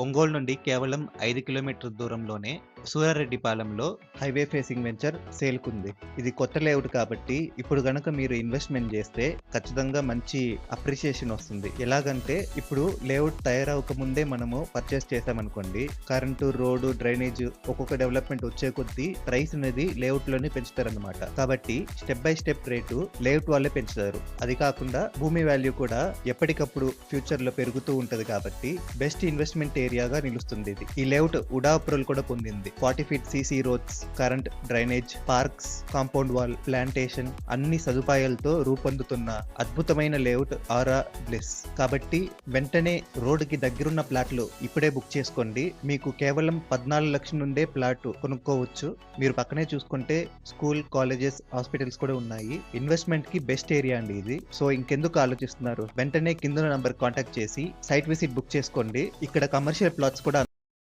ఒంగోలు నుండి కేవలం ఐదు కిలోమీటర్ దూరంలోనే సూరారెడ్డిపాలెంలో హైవే ఫేసింగ్ వెంచర్ సేల్కుంది. ఇది కొత్త లేఅవుట్ కాబట్టి ఇప్పుడు గనక మీరు ఇన్వెస్ట్మెంట్ చేస్తే ఖచ్చితంగా మంచి అప్రిషియేషన్ వస్తుంది. ఎలాగంటే ఇప్పుడు లేఅవుట్ తయారవక ముందే మనము పర్చేస్ చేసామనుకోండి కరెంటు రోడ్డు డ్రైనేజ్ ఒక్కొక్క డెవలప్మెంట్ వచ్చే కొద్దీ ప్రైస్ అనేది లేఅవుట్లోనే పెంచుతారనమాట కాబట్టి step by step rate layout వాళ్ళే పెంచుతారు. అది కాకుండా భూమి వాల్యూ కూడా ఎప్పటికప్పుడు ఫ్యూచర్లో పెరుగుతూ ఉంటది కాబట్టి బెస్ట్ ఇన్వెస్ట్మెంట్ ఏరియాగా నిలుస్తుంది ఇది. ఈ లేఅవుట్ ఉడా అప్రూవల్ కూడా పొందింది. Forty feet CC roads current drainage parks compound wall plantation అన్ని సదుపాయాలతో రూపొందుతున్న అద్భుతమైన లేఅవుట్ ఆరా బ్లెస్. కాబట్టి వెంటనే రోడ్డుకి దగ్గరున్న ప్లాట్లు ఇప్పుడే బుక్ చేసుకోండి. మీకు కేవలం పద్నాలుగు లక్షల నుండే ప్లాట్ కొనుక్కోవచ్చు. మీరు పక్కనే చూసుకుంటే స్కూల్ కాలేజెస్ హాస్పిటల్స్ కూడా ఉన్నాయి. ఇన్వెస్ట్మెంట్కి బెస్ట్ ఏరియా అండి ఇది. సో ఇంకెందుకు ఆలోచిస్తున్నారు? వెంటనే కింద నంబర్ కాంటాక్ట్ చేసి సైట్ విజిట్ బుక్ చేసుకోండి. ఇక్కడ కమర్షియల్ ప్లాట్స్ కూడా